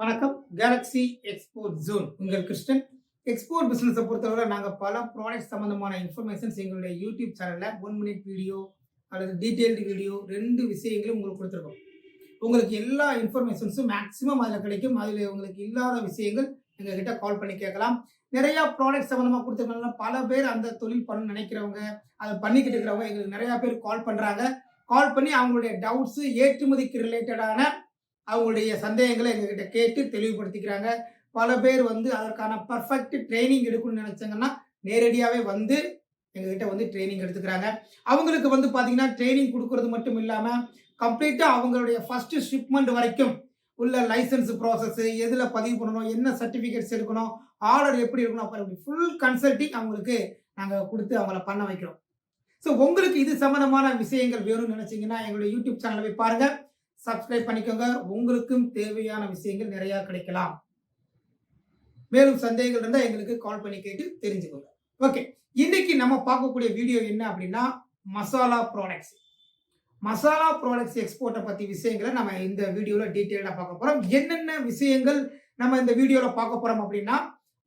வணக்கம். Galaxy export zone உங்கள் Krishnan. Export பிசினஸை பொறுத்தவரை நாங்கள் பல ப்ராடக்ட் சம்மந்தமான இன்ஃபர்மேஷன்ஸ் எங்களுடைய யூடியூப் சேனலில் ஒன் மினிட் வீடியோ அல்லது டீட்டெயில்டு வீடியோ ரெண்டு விஷயங்களும் உங்களுக்கு கொடுத்துருக்கோம். உங்களுக்கு எல்லா இன்ஃபர்மேஷன்ஸும் மேக்ஸிமம் அதில் கிடைக்கும். அதில் உங்களுக்கு இல்லாத விஷயங்கள் எங்ககிட்ட கால் பண்ணி கேட்கலாம். நிறையா ப்ராடக்ட் சம்மந்தமாக கொடுத்துருக்கனால பல பேர் அந்த தொழில் பண்ண நினைக்கிறவங்க அதை பண்ணிக்கிட்டு இருக்கிறவங்க எங்களுக்கு நிறையா பேர் கால் பண்ணுறாங்க கால் பண்ணி அவங்களுடைய டவுட்ஸு ஏற்றுமதிக்கு ரிலேட்டடான அவங்களுடைய சந்தேகங்களை எங்ககிட்ட கேட்டு தெளிவுபடுத்திக்கிறாங்க. பல பேர் வந்து அதற்கான பர்ஃபெக்ட் ட்ரைனிங் எடுக்கணும்னு நினைச்சாங்கன்னா நேரடியாகவே வந்து எங்ககிட்ட வந்து ட்ரைனிங் எடுத்துக்கிறாங்க. அவங்களுக்கு வந்து பார்த்தீங்கன்னா ட்ரைனிங் கொடுக்கறது மட்டும் இல்லாமல் கம்ப்ளீட்டாக அவங்களுடைய ஃபர்ஸ்ட் ஷிப்மெண்ட் வரைக்கும் உள்ள லைசன்ஸ் ப்ராசஸ் எதில் பதிவு பண்ணணும் என்ன சர்டிஃபிகேட்ஸ் எடுக்கணும் ஆர்டர் எப்படி இருக்கணும் அப்புறம் ஃபுல் கன்சல்டிங் அவங்களுக்கு நாங்கள் கொடுத்து அவங்கள பண்ண வைக்கிறோம். ஸோ உங்களுக்கு இது சம்மந்தமான விஷயங்கள் வேணும்னு நினச்சிங்கன்னா எங்களுடைய யூடியூப் சேனலை போய் பாருங்கள் சப்ஸ்கிரைப் பண்ணிக்கோங்க. உங்களுக்கும் தேவையான விஷயங்கள் நிறையா கிடைக்கலாம். மேலும் சந்தேகங்கள் இருந்தால் எங்களுக்கு கால் பண்ணி கேட்டு தெரிஞ்சுக்கோங்க. ஓகே இன்னைக்கு நம்ம பார்க்கக்கூடிய வீடியோ என்ன அப்படின்னா மசாலா ப்ராடக்ட்ஸ் மசாலா ப்ராடக்ட்ஸ் எக்ஸ்போர்ட்டை பற்றி விஷயங்களை நம்ம இந்த வீடியோவில் டீட்டெயிலாக பார்க்க போகிறோம் என்னென்ன விஷயங்கள் நம்ம இந்த வீடியோவில் பார்க்க போகிறோம் அப்படின்னா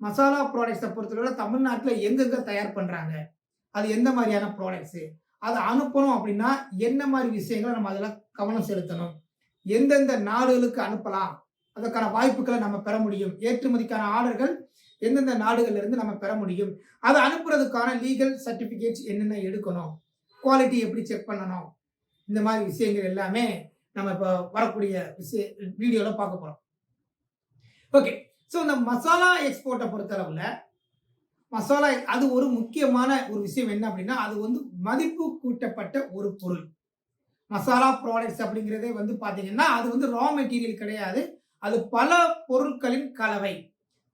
மசாலா ப்ராடக்ட்ஸை பொறுத்தவரை தமிழ்நாட்டில் எங்கெங்கே தயார் பண்ணுறாங்க அது எந்த மாதிரியான ப்ராடக்ட்ஸு அதை அனுப்பணும் அப்படின்னா என்ன மாதிரி விஷயங்களை நம்ம அதில் கவனம் செலுத்தணும்? எந்தெந்த நாடுகளுக்கு அனுப்பலாம்? அதற்கான வாய்ப்புகளை நம்ம பெற முடியும். ஏற்றுமதிக்கான ஆர்டர்கள் எந்தெந்த நாடுகள்ல இருந்து நம்ம பெற முடியும்? அதை அனுப்புறதுக்கான லீகல் சர்டிபிகேட்ஸ் என்னென்ன எடுக்கணும்? குவாலிட்டி எப்படி செக் பண்ணணும்? இந்த மாதிரி விஷயங்கள் எல்லாமே நம்ம இப்போ வரக்கூடிய விஷய வீடியோவில் பார்க்க போகிறோம் ஓகே ஸோ இந்த மசாலா எக்ஸ்போர்ட்டை பொறுத்தளவில் மசாலா அது ஒரு முக்கியமான ஒரு விஷயம் என்ன அப்படின்னா அது வந்து மதிப்பு கூட்டப்பட்ட ஒரு பொருள். மசாலா ப்ராடக்ட்ஸ் அப்படிங்கிறதே வந்து பார்த்தீங்கன்னா அது வந்து ரா மெட்டீரியல் கிடையாது. அது பல பொருட்களின் கலவை.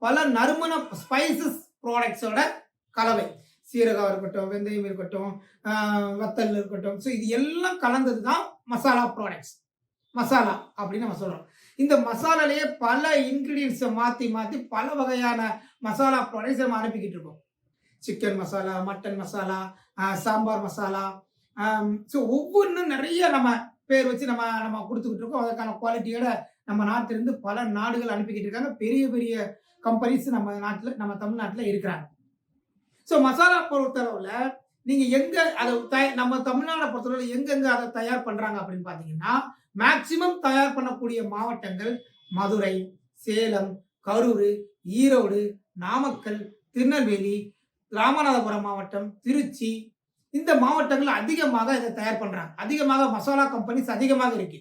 பல நறுமண ஸ்பைசஸ் ப்ராடக்ட்ஸோட கலவை. சீரகம் இருக்கட்டும் வெந்தயம் இருக்கட்டும் வத்தல் இருக்கட்டும். ஸோ இது எல்லாம் கலந்தது தான் மசாலா ப்ராடக்ட்ஸ் மசாலா அப்படின்னு நம்ம சொல்கிறோம் இந்த மசாலாலேயே பல இன்க்ரீடியன்ஸை மாற்றி மாற்றி பல வகையான மசாலா ப்ராடக்ட்ஸ் நம்ம அனுப்பிக்கிட்டு இருக்கோம். Chicken masala mutton masala sambar masala so ஒவ்வொன்றும் நிறைய நம்ம பேர் வச்சு நம்ம நம்ம கொடுத்துக்கிட்டு இருக்கோம். அதற்கான குவாலிட்டியோட நம்ம நாட்டிலிருந்து பல நாடுகள் அனுப்பிக்கிட்டு இருக்காங்க. பெரிய பெரிய கம்பெனிஸ் நம்ம நாட்டில் நம்ம தமிழ்நாட்டில் இருக்கிறாங்க. ஸோ மசாலா பொறுத்தளவில் நீங்கள் எங்கே அதை தய நம்ம தமிழ்நாடை பொறுத்தளவில் எங்கெங்கே அதை தயார் பண்ணுறாங்க அப்படின்னு பார்த்தீங்கன்னா மேக்சிமம் தயார் பண்ணக்கூடிய மாவட்டங்கள் மதுரை சேலம் கரூர் ஈரோடு நாமக்கல் திருநெல்வேலி ராமநாதபுரம் மாவட்டம் திருச்சி இந்த மாவட்டங்கள் அதிகமாக இதை தயார் பண்றாங்க. அதிகமாக மசாலா கம்பெனிஸ் அதிகமாக இருக்கு.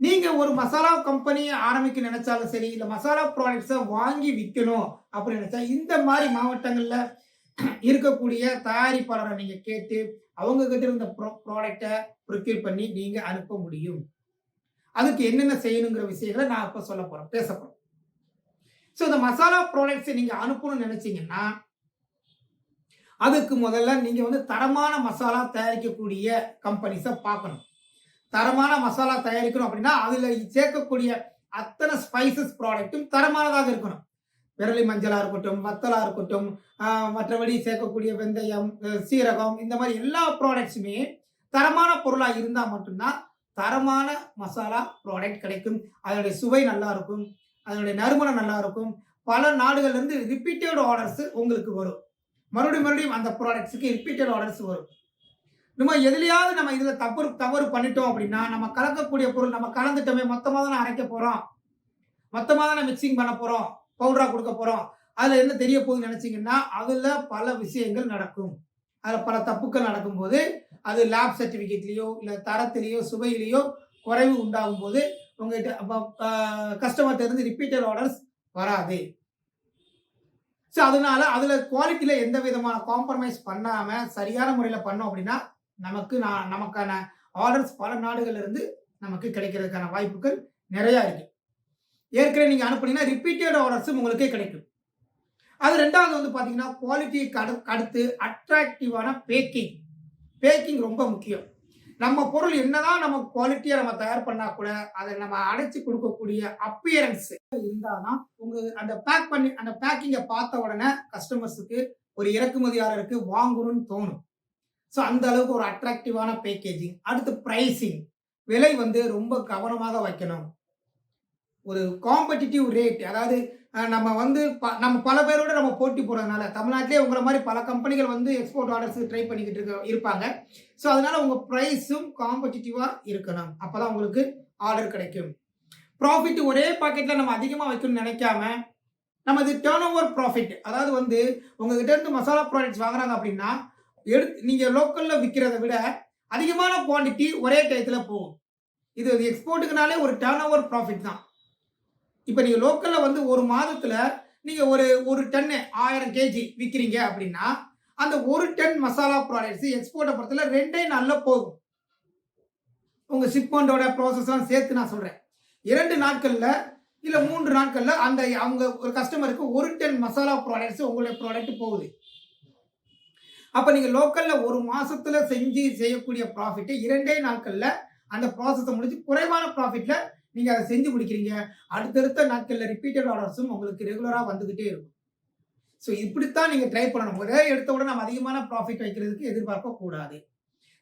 நீங்க ஒரு மசாலா கம்பெனியை ஆரம்பிக்க நினைச்சாலும் சரி இல்ல மசாலா ப்ராடக்ட்ஸை வாங்கி விற்கணும் அப்படின்னு நினைச்சா இந்த மாதிரி மாவட்டங்கள்ல இருக்கக்கூடிய தயாரிப்பாளரை நீங்க கேட்டு அவங்க கிட்ட இருந்த ப்ராடக்டை ப்ரொக்யூர் பண்ணி நீங்க அனுப்ப முடியும். அதுக்கு என்னென்ன செய்யணுங்கிற விஷயங்களை நான் இப்ப சொல்ல போறேன். பேச போறேன். ஸோ இந்த மசாலா ப்ராடக்ட்ஸை நீங்க அனுப்பணும்னு நினைச்சீங்கன்னா அதுக்கு முதல்ல நீங்க வந்து தரமான மசாலா தயாரிக்கக்கூடிய கம்பெனிஸை பார்க்கணும். தரமான மசாலா தயாரிக்கணும் அப்படின்னா அதுல சேர்க்கக்கூடிய அத்தனை ஸ்பைசஸ் ப்ராடக்ட்டும் தரமானதாக இருக்கணும். விரலி மஞ்சளாக இருக்கட்டும் வத்தலாக இருக்கட்டும் மற்றபடி சேர்க்கக்கூடிய வெந்தயம் சீரகம் இந்த மாதிரி எல்லா ப்ராடக்ட்ஸுமே தரமான பொருளாக இருந்தால் மட்டும்தான் தரமான மசாலா ப்ராடக்ட் கிடைக்கும். அதனுடைய சுவை நல்லா இருக்கும். அதனுடைய நறுமணம் நல்லா இருக்கும். பல நாடுகள்லேருந்து ரிப்பீட்டட் ஆர்டர்ஸ் உங்களுக்கு வரும். மறுபடியும் மறுபடியும் அந்த ப்ராடக்ட்ஸுக்கு ரிப்பீட்டட் ஆர்டர்ஸ் வரும். நம்ம எதுலையாவது நம்ம இதில் தவறு தவறு பண்ணிட்டோம் அப்படின்னா நம்ம கலக்கக்கூடிய பொருள் நம்ம கலந்துட்டோமே மொத்தமாக தானே அரைக்க போகிறோம் மொத்தமாக தானே மிக்சிங் பண்ண போகிறோம் பவுடராக கொடுக்க போகிறோம் அதில் என்ன தெரிய போகுதுன்னு நினச்சிங்கன்னா அதில் பல விஷயங்கள் நடக்கும். அதில் பல தப்புக்கள் நடக்கும்போது அது லேப் சர்டிஃபிகேட்லேயோ இல்லை தரத்திலேயோ சுவையிலேயோ குறைவு உண்டாகும் போது உங்கள்கிட்ட கஸ்டமர் இருந்து ரிப்பீட்டட் ஆர்டர்ஸ் வராது. ஸோ அதனால அதில் குவாலிட்டியில் எந்த விதமான காம்ப்ரமைஸ் பண்ணாமல் சரியான முறையில் பண்ணோம் அப்படின்னா நமக்கு நான் நமக்கான ஆர்டர்ஸ் பல நாடுகள்ல இருந்து நமக்கு கிடைக்கிறதுக்கான வாய்ப்புகள் நிறையா இருக்கு. ஏற்கனவே நீங்கள் அனுப்புனீங்கன்னா ரிப்பீட்டட் ஆர்டர்ஸும் உங்களுக்கே கிடைக்கும். அது ரெண்டாவது வந்து பார்த்தீங்கன்னா குவாலிட்டி அடுத்து அட்ராக்டிவான பேக்கிங். பேக்கிங் ரொம்ப முக்கியம். நம்ம பொருள் என்னதான் நம்ம குவாலிட்டியா நம்ம தயார் பண்ணா கூட அதை நம்ம அடைச்சி கொடுக்கக்கூடிய அப்பியரன்ஸ் இருந்தாதான் உங்க அந்த பேக் பண்ணி அந்த பேக்கிங்கை பார்த்த உடனே கஸ்டமர்ஸுக்கு ஒரு இறக்குமதியாளருக்கு வாங்கணும்னு தோணும். ஸோ அந்த அளவுக்கு ஒரு அட்ராக்டிவான பேக்கேஜிங் அடுத்து ப்ரைஸிங் விலை வந்து ரொம்ப கவனமாக வைக்கணும். ஒரு காம்படிட்டிவ் ரேட் அதாவது நம்ம வந்து ப- நம்ம பல பேரோட நம்ம போட்டி போகிறதுனால தமிழ்நாட்டிலே உங்களை மாதிரி பல கம்பெனிகள் வந்து எக்ஸ்போர்ட் ஆர்டர்ஸ் ட்ரை பண்ணிக்கிட்டு இருக்க இருப்பாங்க. ஸோ அதனால உங்கள் ப்ரைஸும் காம்படிட்டிவாக இருக்கணும். அப்பதான் உங்களுக்கு ஆர்டர் கிடைக்கும். ப்ராஃபிட் ஒரே பாக்கெட்டில் நம்ம அதிகமாக வைக்கணும்னு நினைக்காம நமது டேர்ன் ஓவர் ப்ராஃபிட் அதாவது வந்து உங்ககிட்ட இருந்து மசாலா ப்ராடக்ட்ஸ் வாங்குறாங்க அப்படின்னா எடுத்து நீங்கள் லோக்கலில் விற்கிறத விட அதிகமான குவான்டிட்டி ஒரே டயத்தில் போகும். இது எக்ஸ்போர்ட்டுக்குனாலே ஒரு டேர்ன் ஓவர் ப்ராஃபிட் தான். இப்போ நீங்கள் லோக்கலில் வந்து ஒரு மாதத்தில் நீங்கள் ஒரு ஒரு டன்னு ஆயிரம் கேஜி விற்கிறீங்க அப்படின்னா அந்த ஒரு டன் மசாலா ப்ராடக்ட்ஸ் எக்ஸ்போர்ட்டை பொறுத்தல ரெண்டே நாளில் போகும். உங்கள் ஷிப்மெண்ட்டோட ப்ராசஸ்லாம் சேர்த்து நான் சொல்கிறேன் இரண்டு நாட்களில் இல்லை மூன்று நாட்களில் அந்த அவங்க ஒரு கஸ்டமருக்கு ஒரு டன் மசாலா ப்ராடக்ட்ஸ் உங்களுடைய ப்ராடக்ட் போகுது. அப்போ நீங்கள் லோக்கலில் ஒரு மாதத்தில் செஞ்சு செய்யக்கூடிய ப்ராஃபிட்டை இரண்டே நாட்களில் அந்த ப்ராசஸை முடிச்சு குறைவான ப்ராஃபிட்டில் நீங்கள் அதை செஞ்சு முடிக்கிறீங்க. அடுத்தடுத்த நாட்களில் ரிப்பீட்டட் ஆர்டர்ஸும் உங்களுக்கு ரெகுலராக வந்துக்கிட்டே இருக்கும். ஸோ இப்படித்தான் நீங்கள் ட்ரை பண்ணணும். ஒரே எடுத்த உடனே நம்ம அதிகமான ப்ராஃபிட் வைக்கிறதுக்கு எதிர்பார்க்க கூடாது.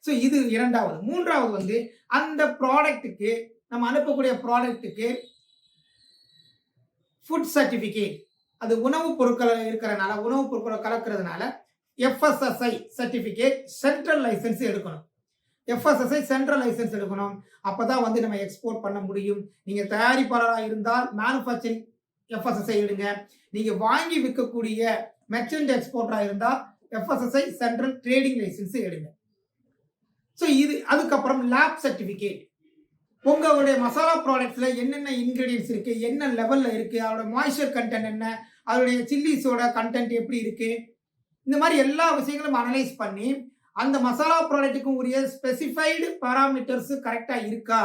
ஸோ இது இரண்டாவது. மூன்றாவது வந்து அந்த ப்ராடக்ட்டுக்கு நம்ம அனுப்பக்கூடிய ப்ராடக்ட்டுக்கு ஃபுட் சர்டிஃபிகேட் அது உணவுப் பொருட்கள் இருக்கிறனால உணவுப் பொருட்களை கலக்கிறதுனால எஃப்எஸ்எஸ்ஐ சர்டிஃபிகேட் சென்ட்ரல் லைசன்ஸ் எடுக்கணும். எஃப்எஸ்எஸ்ஐ சென்ட்ரல் லைசன்ஸ் எடுக்கணும். அப்பதான் வந்து நம்ம எக்ஸ்போர்ட் பண்ண முடியும். நீங்கள் தயாரிப்பாளராக இருந்தால் மேனுஃபேக்சரிங் எஃப்எஸ்எஸ்ஐ எடுங்க. நீங்கள் வாங்கி விற்கக்கூடிய மெர்ச்சன்ட் எக்ஸ்போர்ட்டராக இருந்தால் எஃப்எஸ்எஸ்ஐ சென்ட்ரல் ட்ரேடிங் லைசன்ஸ் எடுங்க. ஸோ இது அதுக்கப்புறம் லேப் சர்டிஃபிகேட் உங்களுடைய மசாலா ப்ராடக்ட்ஸில் என்னென்ன இன்க்ரீடியன்ஸ் இருக்குது என்ன லெவலில் இருக்குது அதோட மாய்ஸ்சர் கண்டென்ட் என்ன அதோடைய சில்லிஸோட கண்டென்ட் எப்படி இருக்குது இந்த மாதிரி எல்லா விஷயங்களும் அனலைஸ் பண்ணி அந்த மசாலா ப்ராடக்ட்டுக்கும் உரிய ஸ்பெசிஃபைடு பாராமீட்டர்ஸ் கரெக்டாக இருக்கா?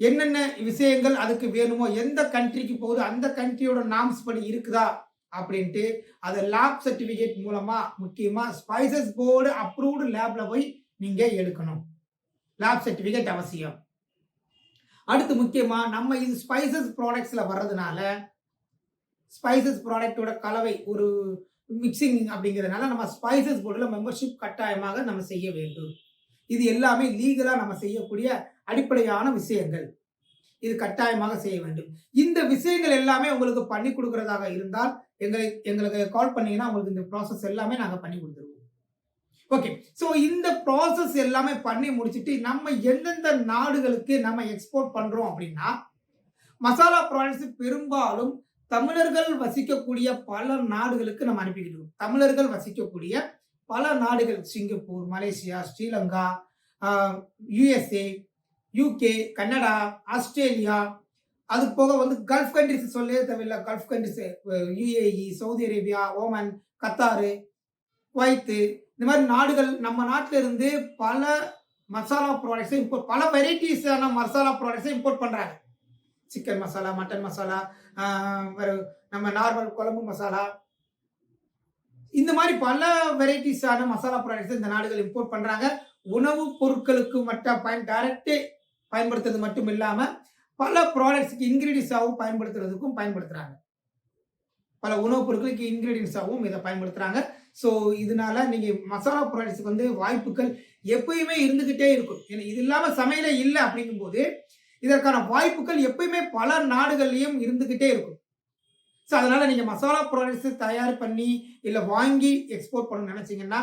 என்னென்ன விஷயங்கள் அதுக்கு வேணுமோ எந்த கண்ட்ரிக்கு போகுது அந்த கண்ட்ரியோட நாம்ஸ் படி இருக்குதா அப்படின்ட்டு அதை லேப் சர்டிஃபிகேட் மூலமா முக்கியமாக ஸ்பைசஸ் போர்டு அப்ரூவ்டு லேப்ல போய் நீங்க எடுக்கணும். லேப் சர்டிஃபிகேட் அவசியம். அடுத்து முக்கியமாக நம்ம இது ஸ்பைசஸ் ப்ராடக்ட்ஸில் வர்றதுனால ஸ்பைசஸ் ப்ராடக்டோட கலவை ஒரு மிக்சிங் அப்படிங்கிறதுனால நம்ம ஸ்பைசஸ் போர்டில் மெம்பர்ஷிப் கட்டாயமாக நம்ம செய்ய வேண்டும். இது எல்லாமே லீகலாக நம்ம செய்யக்கூடிய அடிப்படையான விஷயங்கள். இது கட்டாயமாக செய்ய வேண்டும். இந்த விஷயங்கள் எல்லாமே உங்களுக்கு பண்ணி கொடுக்கறதாக இருந்தால் எங்களை எங்களுக்கு கால் பண்ணீங்கன்னா உங்களுக்கு இந்த ப்ராசஸ் எல்லாமே நாங்கள் பண்ணி கொடுத்துருவோம். ஓகே ஸோ இந்த ப்ராசஸ் எல்லாமே பண்ணி முடிச்சுட்டு நம்ம எந்தெந்த நாடுகளுக்கு நம்ம எக்ஸ்போர்ட் பண்ணுறோம் அப்படின்னா மசாலா ப்ராடக்ட்ஸ் பெரும்பாலும் தமிழர்கள் வசிக்கக்கூடிய பல நாடுகளுக்கு நம்ம அனுப்பிக்கிட்டு தமிழர்கள் வசிக்கக்கூடிய பல நாடுகள் Singapore Malaysia Sri Lanka USA UK Canada Australia அது போக வந்து கல்ஃப் கண்ட்ரிஸ் சொல்லவே தேவையில்லை. Gulf countries UAE Saudi Arabia Oman Qatar Kuwait இந்த மாதிரி நாடுகள் நம்ம நாட்டில இருந்து பல மசாலா ப்ராடக்ட்ஸை இம்போர்ட் பல வெரைட்டிஸான மசாலா ப்ராடக்ட்ஸை இம்போர்ட் பண்ணுறாங்க சிக்கன் மசாலா மட்டன் மசாலா நம்ம நார்மல் குழம்பு மசாலா இந்த மாதிரி பல வெரைட்டிஸான மசாலா ப்ராடக்ட்ஸ் இந்த நாடுகள் இம்போர்ட் பண்ணுறாங்க உணவுப் பொருட்களுக்கு மட்டும் பயன் டைரக்டே பயன்படுத்துறது மட்டும் இல்லாமல் பல ப்ராடக்ட்ஸுக்கு இன்கிரீடியன்ஸாகவும் பயன்படுத்துறதுக்கும் பயன்படுத்துகிறாங்க பல உணவுப் பொருட்களுக்கு இன்கிரீடியன்ஸாகவும் இதை பயன்படுத்துகிறாங்க ஸோ இதனால நீங்கள் மசாலா ப்ராடக்ட்ஸுக்கு வந்து வாய்ப்புகள் எப்பயுமே இருந்துக்கிட்டே இருக்கும். ஏன்னா இது இல்லாமல் சமையலே இல்லை அப்படிங்கும்போது இதற்கான வாய்ப்புகள் எப்பயுமே பல நாடுகள்லையும் இருந்துக்கிட்டே இருக்கும். ஸோ அதனால் நீங்கள் மசாலா ப்ராடக்ட்ஸ் தயார் பண்ணி இல்லை வாங்கி எக்ஸ்போர்ட் பண்ணணும்னு நினச்சிங்கன்னா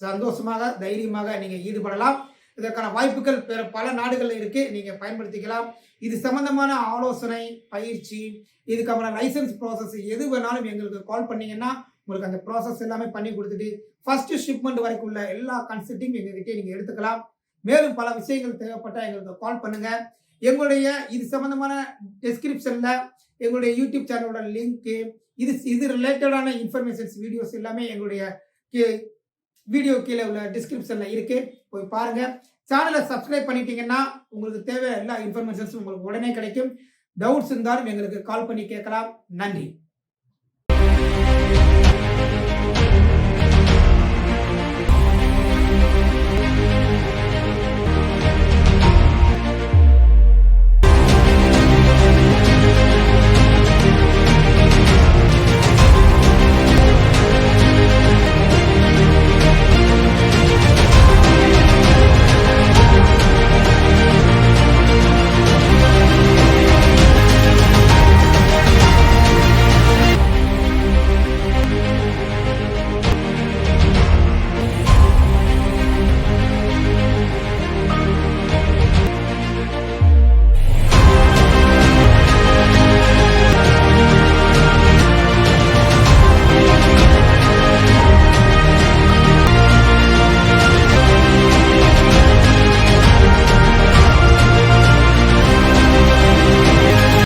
சந்தோஷமாக தைரியமாக நீங்கள் ஈடுபடலாம். இதற்கான வாய்ப்புகள் பிற பல நாடுகளில் இருக்கு. நீங்கள் பயன்படுத்திக்கலாம். இது சம்பந்தமான ஆலோசனை பயிற்சி இதுக்கான லைசன்ஸ் ப்ராசஸ் எது வேணாலும் எங்களுக்கு கால் பண்ணீங்கன்னா உங்களுக்கு அந்த ப்ராசஸ் எல்லாமே பண்ணி கொடுத்துட்டு ஃபர்ஸ்ட் ஷிப்மெண்ட் வரைக்கும் உள்ள எல்லா கன்சல்ட்டிங் எங்ககிட்ட நீங்கள் எடுத்துக்கலாம். மேலும் பல விஷயங்கள் தேவைப்பட்டால் எங்களுக்கு கால் பண்ணுங்கள் எங்களுடைய இது சம்பந்தமான டெஸ்கிரிப்ஷன்ல எங்களுடைய யூடியூப் சேனலோட லிங்க்கு இது இது ரிலேட்டடான இன்ஃபர்மேஷன்ஸ் வீடியோஸ் எல்லாமே எங்களுடைய வீடியோ கீழே உள்ள டிஸ்கிரிப்ஷன்ல இருக்கு. போய் பாருங்க. சேனலை சப்ஸ்கிரைப் பண்ணிட்டீங்கன்னா உங்களுக்கு தேவை எல்லா இன்ஃபர்மேஷன்ஸும் உங்களுக்கு உடனே கிடைக்கும். டவுட்ஸ் இருந்தாலும் எங்களுக்கு கால் பண்ணி கேட்கலாம். நன்றி.